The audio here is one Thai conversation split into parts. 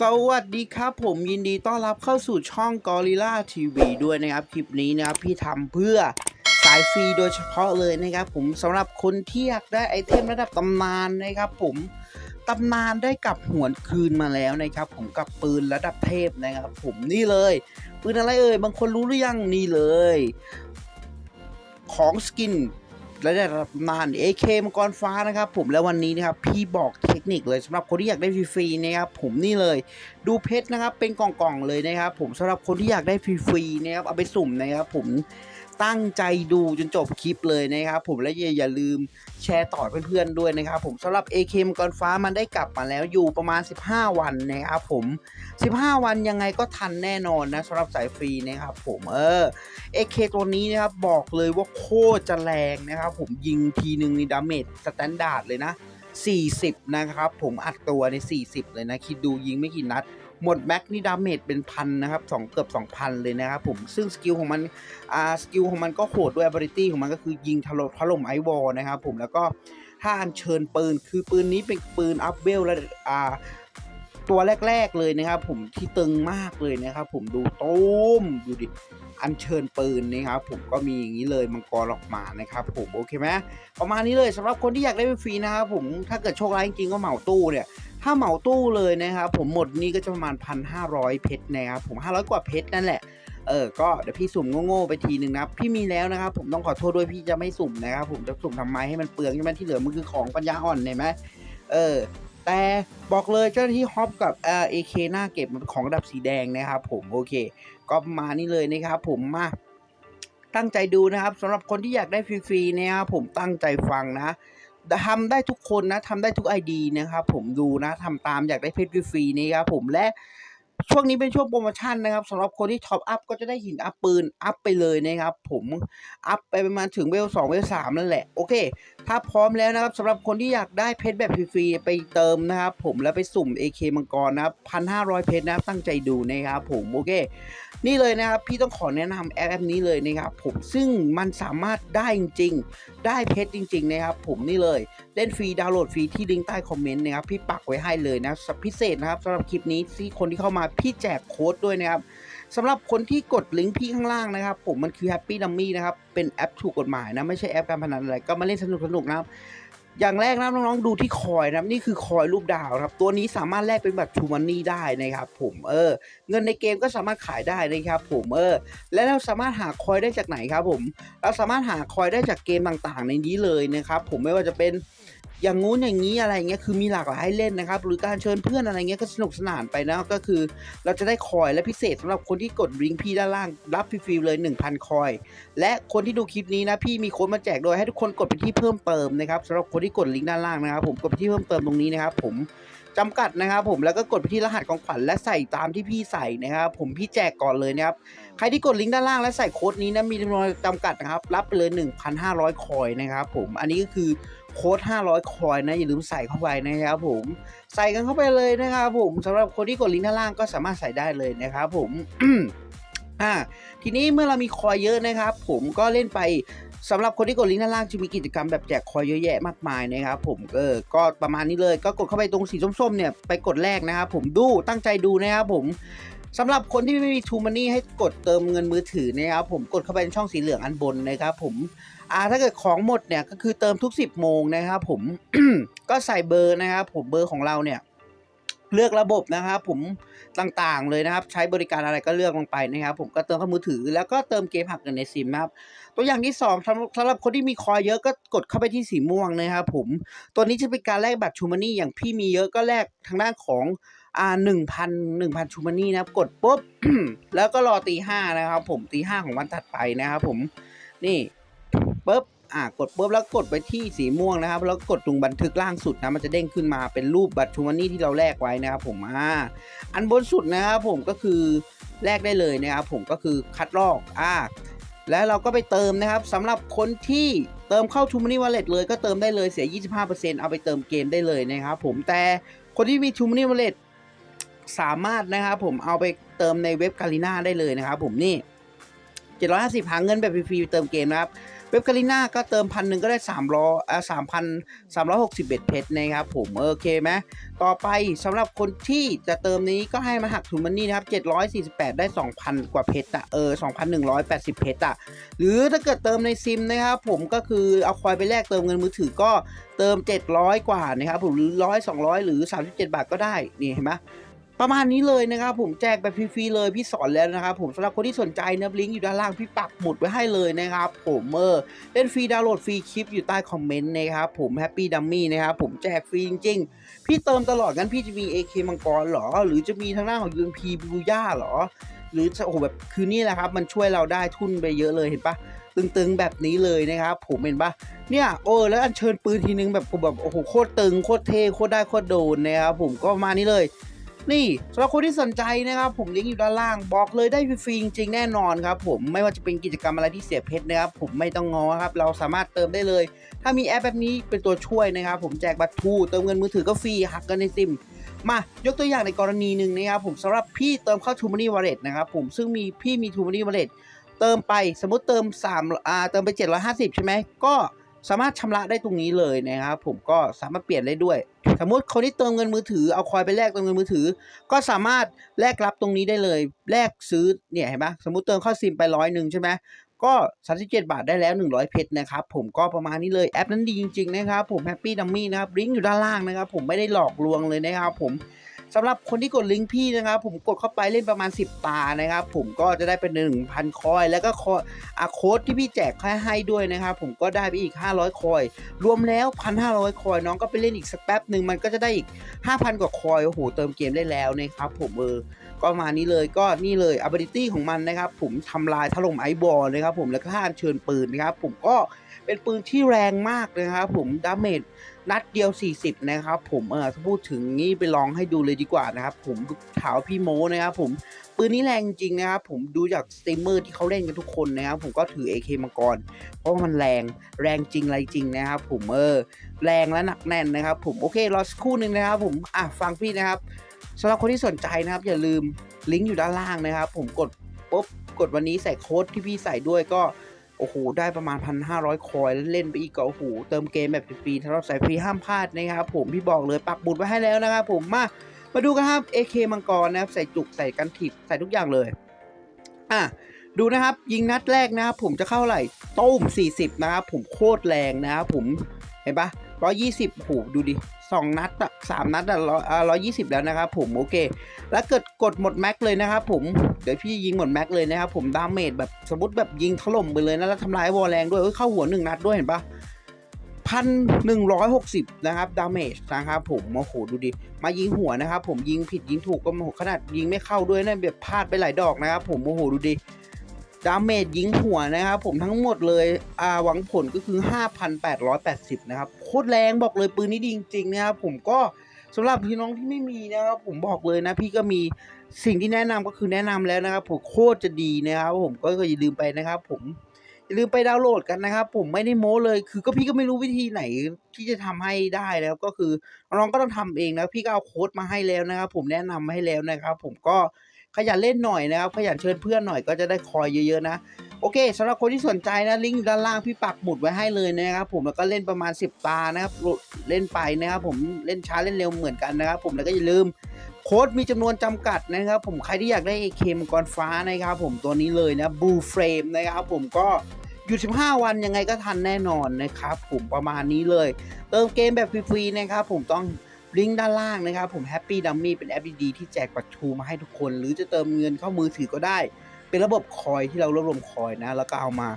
สวัสดีครับผมยินดีต้อนรับเข้าสู่ช่อง Gorilla TV ด้วยนะครับ คลิปนี้นะครับ พี่ทำเพื่อสายฟรีโดยเฉพาะเลยนะครับผมสำหรับคนที่อยากได้ไอเทมระดับตำนานนะครับผมตำนานได้กลับหวนคืนมาแล้วนะครับ ผมกับปืนระดับเทพนะครับ ผมนี่เลยปืนอะไรเอ่ยบางคนรู้หรือยังนี่เลย ของสกิน และได้รับนาน AK มังกรฟ้านะครับผมแล้ววันนี้นะครับพี่บอกเทคนิคเลยสำหรับคนที่อยากได้ฟรีๆนะครับผมนี่เลย ดูเพชรนะครับ เป็นกล่องๆเลยนะครับ ผมสำหรับคนที่อยากได้ฟรีๆนะครับเอาไปสุ่มนะครับ ผมตั้งใจดูจนจบคลิปเลยนะครับ ผมและอย่าอย่าลืมแชร์ต่อเพื่อนๆด้วยนะครับ ผมสำหรับ AK มังกรฟ้ามันได้กลับมาแล้วอยู่ประมาณ 15 วันนะครับ ผม 15 วันยังไงก็ทันแน่นอนนะสำหรับสายฟรีนะครับ ผมเออ AK ตัวนี้นะครับบอกเลยว่าโคตรจะแรงนะครับ ผมยิงทีหนึ่งในดาเมจสแตนดาร์ดเลยนะ 40 นะครับ ผมอัดตัวใน 40 เลยนะ คิดดูยิงไม่กี่นัด หมดแม็กนี่ดาเมจเป็นพันนะครับสองเกือบ 2,000 เลยนะครับผมซึ่งสกิลของมันอ่าสกิลของมันก็โหดด้วย ability ของมันก็คือยิงถล่มถล่มไอวอลนะครับผมแล้วก็ถ้าอัญเชิญปืนคือปืนนี้เป็นปืนอัพเวลและอ่า ตัวแรก ๆเลยนะครับ ผมที่ตึงมากเลยนะครับ ผมดูต้มดูดิอัญเชิญปืนนะครับ ผมก็มีอย่างนี้เลยมังกรออกมานะครับผมโอเคไหมประมาณนี้เลยสำหรับคนที่อยากได้ฟรีนะครับผมถ้าเกิดโชคร้ายจริงๆก็เหมาตู้เนี่ยถ้าเหมาตู้เลยนะครับผมหมดนี่ก็จะประมาณ 1,500 เพชรนะครับผม 500 กว่าเพชรนั่นแหละเออก็เดี๋ยวพี่สุ่มโง่ๆไปทีหนึ่งนะพี่มีแล้วนะครับผมต้องขอโทษด้วยพี่จะไม่สุ่มนะครับผมจะสุ่มทำไมให้มันเปลืองใช่ไหมที่เหลือมันคือของปัญญาอ่อนเห็นไหมเออ แต่บอกเลยเจ้าหน้าที่ฮอปกับเอเคหน้าเก็บมันเป็นของดับสีแดงนะครับผมโอเค ก็มานี่เลยนะครับผมมาตั้งใจดูนะครับสำหรับคนที่อยากได้ฟรีๆนะครับผมตั้งใจฟังนะทำได้ทุกคนนะทำได้ทุกไอดีนะครับผมดูนะทำตามอยากได้เพชรฟรีๆนะครับผมและ ช่วงนี้เป็นช่วงโปรโมชั่นนะครับสำหรับคนที่ท็อปอัพก็จะได้หินอัพปืนอัพไปเลยนะครับผมอัพไปประมาณถึงเวลสองเวลสามนั่นแหละโอเค ถ้าพร้อมแล้วนะครับสำหรับคนที่อยากได้เพชรแบบฟรีๆไปเติมนะครับผมแล้วไปสุ่ม AK มังกรนะครับพันห้าร้อยเพชรนะครับตั้งใจดูนะครับผมโอเค นี่เลยนะครับพี่ต้องขอแนะนำแอปแอปนี้เลยนะครับผมซึ่งมันสามารถได้จริงๆ ได้เพชรจริง ๆ นะครับ ผมนี่เลยเล่นฟรีดาวน์โหลดฟรีที่ลิงก์ใต้คอมเมนต์นะครับพี่ปักไว้ให้เลยนะพิเศษนะครับสำหรับคลิปนี้ที่คนที่เข้ามาพี่แจกโค้ดด้วยนะครับสำหรับคนที่กดลิงก์พี่ข้างล่างนะครับ ผมมันคือ Happy Dummy นะครับเป็นแอปถูกกฎหมายนะไม่ใช่แอปการพนันอะไรก็มาเล่นสนุกๆนะครับ อย่างแรกนะน้องๆดูที่คอยนะครับนี่คือคอยรูปดาวครับ ตัวนี้สามารถแลกเป็นแบบทูมันนี่ได้นะครับ ผมเออ เงินในเกมก็สามารถขายได้นะครับ ผมเออ และเราสามารถหาคอยได้จากไหนครับ ผม เราสามารถหาคอยได้จากเกมต่างๆ ในนี้เลยนะครับ ผมไม่ว่าจะเป็น อย่างงู้นอย่างนี้อะไรเงี้ยคือมีหลากหลายให้เล่นนะครับ หรือการเชิญเพื่อนอะไรเงี้ยก็สนุกสนานไปนะก็คือเราจะได้คอยและพิเศษสำหรับคนที่กดลิงก์พี่ด้านล่างรับฟรีเลย 1,000 คอย และคนที่ดูคลิปนี้นะพี่มีโค้ดมาแจกโดยให้ทุกคนกดไปที่เพิ่มเติมนะครับสำหรับคนที่กดลิงก์ด้านล่างนะครับผมกดไปที่เพิ่มเติมตรงนี้นะครับผมจำกัดนะครับผมแล้วก็กดไปที่รหัสของขวัญและใส่ตามที่พี่ใส่นะครับผมพี่แจกก่อนเลยนะครับใครที่กดลิงก์ด้านล่างและใส่โค้ดนี้นะมีจำนวนจำกัดนะครับรับไปเลย 1,500 คอยนะครับผมอันนี้ก็คือ โค้ด500 คอยนะ อย่าลืมใส่เข้าไปนะครับผม ใส่กันเข้าไปเลยนะครับผมสำหรับคนที่กดลิงก์ด้านล่างก็สามารถใส่ได้เลยนะครับผมอ่าทีนี้เมื่อเรามีคอยเยอะนะครับ ผมก็เล่นไปสำหรับคนที่กดลิงก์ด้านล่างจะมีกิจกรรมแบบแจกคอยเยอะแยะมากมายนะครับผมเออก็ประมาณนี้เลยก็กดเข้าไปตรงสีส้มๆเนี่ยไปกดแรกนะครับผมดูตั้งใจดูนะครับผมสำหรับคนที่ไม่มีทูมันนี่ให้กดเติมเงินมือถือนะครับผมกดเข้าไปในช่องสีเหลืองอันบนนะครับผม อ่าถ้าเกิดของหมดเนี่ยก็คือเติมทุก 10 โมงนะครับผม ก็ใส่เบอร์นะครับผมเบอร์ของเราเนี่ย เลือกระบบนะครับผมต่างๆเลยนะครับ ใช้บริการอะไรก็เลือกลงไปนะครับ ผมก็เติมเข้ามือถือ แล้วก็เติมเกมหักเงินในซิมนะครับ ตัวอย่างที่สองสำหรับสำหรับคนที่มีคอยเยอะก็กดเข้าไปที่สีม่วงนะครับผมตัวนี้จะเป็นการแลกบัตรชูมานี่อย่างพี่มีเยอะก็แลกทางด้านของอ่าหนึ่งพันหนึ่งพันชูมานี่นะครับ กดปุ๊บ แล้วก็รอตีห้านะครับ ผมตีห้าของวันถัดไปนะครับ ผมนี่ ปุ๊บอ่ากดปุ๊บแล้วกดไปที่สีม่วงนะครับ แล้วกดตรงบันทึกล่างสุดนะมันจะเด้งขึ้นมาเป็นรูปบัตรชูมานี่ที่เราแลกไว้นะครับ ผมอ่าอันบนสุดนะครับผมก็คือแลกได้เลยนะครับผมก็คือคัดลอกอ่าแล้วเราก็ไปเติมนะครับสำหรับคนที่เติมเข้า t ูม Money Wallet เลยก็เติมได้เลยเสีย 25%เอาไปเติมเกมได้เลยนะครับผมแต่คนที่มี t ูม Money Wallet สามารถนะครับผมเอาไปเติมในเว็บกาลิน่าได้เลยนะครับผมนี่ 750หาเงินแบบฟรีๆเติมเกมนะครับ เว็บกาลิน่าก็เติมพันหนึ่งก็ได้3ร้อยอ่าสามพันสามร้อยหกสิบเอ็ดเพชรนะครับผมโอเคไหมต่อไปสำหรับคนที่จะเติมนี้ก็ให้มาหักทุนมันนี่นะครับ748ได้2,000กว่าเพชรอะเออ2,180เพชรอะหรือถ้าเกิดเติมในซิมนะครับผมก็คือเอาคอยไปแลกเติมเงินมือถือก็เติม 700 กว่านะครับผมหรือร้อยสองร้อยหรือ 37 บาทก็ได้นี่เห็นไหม ประมาณนี้เลยนะครับผมแจกแบบฟรีๆเลยพี่สอนแล้วนะครับผมสำหรับคนที่สนใจนะลิงก์อยู่ด้านล่างพี่ปักหมุดไว้ให้เลยนะครับผมเออเล่นฟรีดาวน์โหลดฟรีคลิปอยู่ใต้คอมเมนต์นะครับผมแฮปปี้ดัมมี่นะครับผมแจกฟรีจริงๆ พี่เติมตลอดงั้นพี่จะมี AK มังกรเหรอ หรือจะมีทางหน้าของ UMP บูย่าเหรอ หรือจะโอ้โหแบบคือนี่แหละครับ มันช่วยเราได้ทุนไปเยอะเลยเห็นปะตึงๆแบบนี้เลยนะครับผมเห็นปะเนี่ยโอ้แล้วอัญเชิญปืนทีนึงแบบแบบโอ้โหโคตรตึงโคตรเท่โคตรได้โคตรโดนนะครับผมก็มานี้เลย นี่สำหรับคนที่สนใจนะครับ ผมลิงก์อยู่ด้านล่าง บอกเลยได้ฟรีจริงแน่นอนครับ ผมไม่ว่าจะเป็นกิจกรรมอะไรที่เสียเพชรนะครับ ผมไม่ต้องงอครับเราสามารถเติมได้เลย ถ้ามีแอปแบบนี้เป็นตัวช่วยนะครับ ผมแจกบัตรทูเติมเงินมือถือก็ฟรีหักกันในซิมมายกตัวอย่างในกรณีหนึ่งนะครับผมสำหรับพี่เติมเข้า t ูมานี่วอลเล็ตนะครับผมซึ่งมีพี่มี t ูมานี่วอลเล็ตเติมไปสมมติเติม3อ่าเติมไป 750 ใช่ไหมก็ สามารถชำระได้ตรงนี้เลยนะครับ ผมก็สามารถเปลี่ยนได้ด้วย สมมติคนที่เติมเงินมือถือเอาคอยไปแลกเติมเงินมือถือ ก็สามารถแลกรับตรงนี้ได้เลยแลกซื้อเนี่ยเห็นไหมสมมติเติมเข้าซิมไปร้อยหนึ่งใช่ไหมก็37บาทได้แล้ว 100 เพชรนะครับผมก็ประมาณนี้เลยแอปนั้นดีจริง ๆ นะครับ ผมแฮปปี้ดัมมี่นะครับลิงก์อยู่ด้านล่างนะครับ ผมไม่ได้หลอกลวงเลยนะครับผม สำหรับคนที่กดลิงก์พี่นะครับ ผมกดเข้าไปเล่นประมาณ 10 ตานะครับ ผมก็จะได้เป็น 1,000 คอย แล้วก็คอยอาโค้ดที่พี่แจกให้ให้ด้วยนะครับ ผมก็ได้ไปอีก 500 คอย รวมแล้ว 1,500 คอย น้องก็ไปเล่นอีกสักแป๊บหนึ่งมันก็จะได้อีก 5,000 กว่าคอยโอ้โหเติมเกมได้แล้วนะครับผมเออ ก็มานี้เลยก็นี่เลย ability ของมันนะครับ ผมทำลายถล่มไอบอลนะครับผมแล้วก็ท่าอัญเชิญปืนนะครับ ผมก็เป็นปืนที่แรงมากนะครับ ผมดาเมจนัดเดียว 40 นะครับ ผมเออถ้าพูดถึงนี่ไปลองให้ดูเลยดีกว่านะครับ ผมถาวพี่โมนะครับผมปืนนี้แรงจริงนะครับ ผมดูจากสตรีมเมอร์ที่เขาเล่นกันทุกคนนะครับ ผมก็ถือ AK มังกร เพราะามันแรงแรงจริงอะไรจริงนะครับ ผมเออแรงและหนักแน่นนะครับ ผมโอเครอสักครู่หนึ่งนะครับ ผมอะฟังพี่นะครับ สำหรับคนที่สนใจนะครับ อย่าลืมลิงก์อยู่ด้านล่างนะครับ ผมกดปุ๊บกดวันนี้ใส่โค้ดที่พี่ใส่ด้วยก็โอ้โห ได้ประมาณ 1,500 คอยแล้วเล่นไปอีกก็โอ้โห เติมเกมแบบฟรีๆถ้าเราใส่ฟรีห้ามพลาดนะครับผม พี่บอกเลยปักบุดไว้ให้แล้วนะครับผม มา มาดูกันครับ AK มังกรนะครับ ใส่จุก ใส่กันถิบใส่ทุกอย่างเลย อะ ดูนะครับ ยิงนัดแรกนะครับผมจะเข้าไหร่ต้ม 40 นะครับผมโคตรแรงนะครับผม เห็นปะ120โอ้โห ดูดิสองนัดอะ สามนัดอะร้อยร้อยยี่สิบแล้วนะครับผมโอเค แล้วเกิดกดหมดแม็กเลยนะครับผมเดี๋ยวพี่ยิงหมดแม็กเลยนะครับผมดาเมจแบบสมมติแบบยิงถล่มไปเลยนะแล้วทำลายวอลแรงด้วยเอ้ยเข้าหัวหนึ่งนัดด้วยเห็นปะพันหนึ่งร้อยหกสิบนะครับดาเมจนะครับผมโอ้โหดูดิ มายิงหัวนะครับผมยิงผิดยิงถูกก็โอ้โหขนาดยิงไม่เข้าด้วยนะแบบพลาดไปหลายดอกนะครับผมโอ้โหดูดิ ดาเมจยิงหัวนะครับผมทั้งหมดเลยอ่าหวังผลก็คือ 5,880 นะครับ โคตรแรงบอกเลยปืนนี้ดีจริงๆนะครับผมก็สำหรับพี่น้องที่ไม่มีนะครับผมบอกเลยนะพี่ก็มีสิ่งที่แนะนำก็คือแนะนำแล้วนะครับผมโคตรจะดีนะครับผมก็อย่าลืมไปนะครับผมอย่าลืมไปดาวน์โหลดกันนะครับ ผมไม่ได้โม้เลย คือก็พี่ก็ไม่รู้วิธีไหนที่จะทำให้ได้แล้วก็คือน้องก็ต้องทำเองนะพี่ก็เอาโค้ดมาให้แล้วนะครับผมแนะนำมาให้แล้วนะครับ ผมก็ ขยันเล่นหน่อยนะครับ ขยันเชิญเพื่อนหน่อยก็จะได้คอยเยอะๆนะ โอเคสำหรับคนที่สนใจนะลิงก์ด้านล่างพี่ปักหมุดไว้ให้เลยนะครับ ผมแล้วก็เล่นประมาณ 10 ตานะครับเล่นไปนะครับ ผมเล่นช้าเล่นเร็วเหมือนกันนะครับ ผมแล้วก็อย่าลืมโค้ดมีจำนวนจำกัดนะครับ ผมใครที่อยากได้ AK มังกรฟ้านะครับ ผมตัวนี้เลยนะบูเฟรมนะครับผมก็อยู่ 15 วันยังไงก็ทันแน่นอนนะครับ ผมประมาณนี้เลย เติมเกมแบบฟรีๆนะครับ ผมต้อง ลิงก์ด้านล่างนะครับผม Happy Dummy เป็นแอปดีๆที่แจกปัจจูมาให้ทุกคน หรือจะเติมเงินเข้ามือถือก็ได้ เป็นระบบคอยที่เรารวบรวมคอยนะ แล้วก็เอามา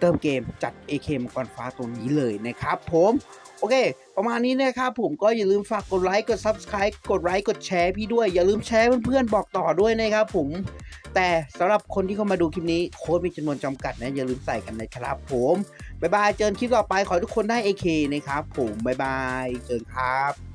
เติมเกมจัด AK มังกรฟ้าตัวนี้เลยนะครับผมโอเค ประมาณนี้นะครับผมก็อย่าลืมฝากกดไลค์ กด Subscribe กดไลค์ กดแชร์พี่ด้วย อย่าลืมแชร์เพื่อนๆ บอกต่อด้วยนะครับผม แต่สำหรับคนที่เข้ามาดูคลิปนี้ โค้ดมีจำนวนจำกัดนะ อย่าลืมใส่กันนะครับผม บ๊ายบาย เจอกันคลิปต่อไป ขอทุกคนได้ AK นะครับผม บ๊ายบาย เจอกันครับ